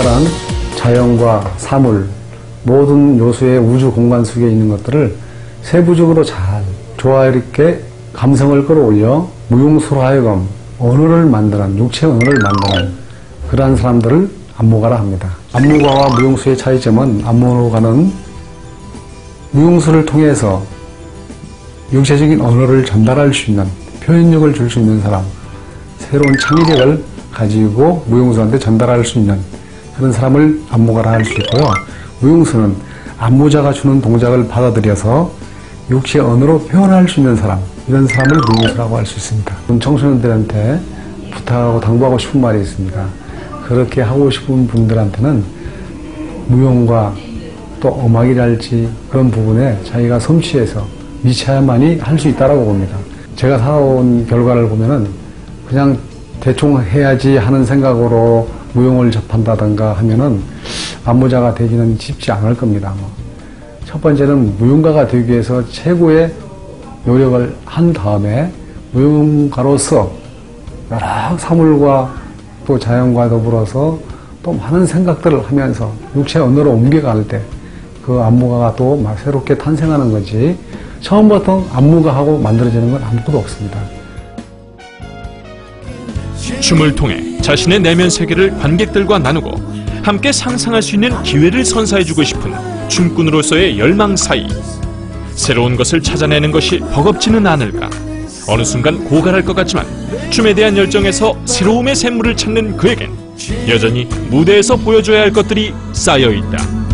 사랑은 자연과 사물, 모든 요소의 우주 공간 속에 있는 것들을 세부적으로 잘 조화롭게 감성을 끌어올려 무용수로 하여금 언어를 만드는, 육체 언어를 만드는 그러한 사람들을 안무가라 합니다. 안무가와 무용수의 차이점은 안무가는 무용수를 통해서 육체적인 언어를 전달할 수 있는 표현력을 줄 수 있는 사람, 새로운 창의력을 가지고 무용수한테 전달할 수 있는 그런 사람을 안무가라 할 수 있고요. 무용수는 안무자가 주는 동작을 받아들여서 육체 언어로 표현할 수 있는 사람, 이런 사람을 무용수라고 할 수 있습니다. 청소년들한테 부탁하고 당부하고 싶은 말이 있습니다. 그렇게 하고 싶은 분들한테는 무용과 또 음악이랄지 그런 부분에 자기가 섬취해서 미쳐야만이 할 수 있다라고 봅니다. 제가 살아온 결과를 보면은 그냥 대충 해야지 하는 생각으로 무용을 접한다든가 하면은 안무자가 되기는 쉽지 않을 겁니다. 아마. 첫 번째는 무용가가 되기 위해서 최고의 노력을 한 다음에 무용가로서 여러 사물과 또 자연과 더불어서 또 많은 생각들을 하면서 육체 언어로 옮겨갈 때 그 안무가가 또 막 새롭게 탄생하는 거지 처음부터 안무가하고 만들어지는 건 아무것도 없습니다. 춤을 통해 자신의 내면 세계를 관객들과 나누고 함께 상상할 수 있는 기회를 선사해주고 싶은 춤꾼으로서의 열망 사이 새로운 것을 찾아내는 것이 버겁지는 않을까 어느 순간 고갈할 것 같지만 춤에 대한 열정에서 새로움의 샘물을 찾는 그에겐 여전히 무대에서 보여줘야 할 것들이 쌓여 있다.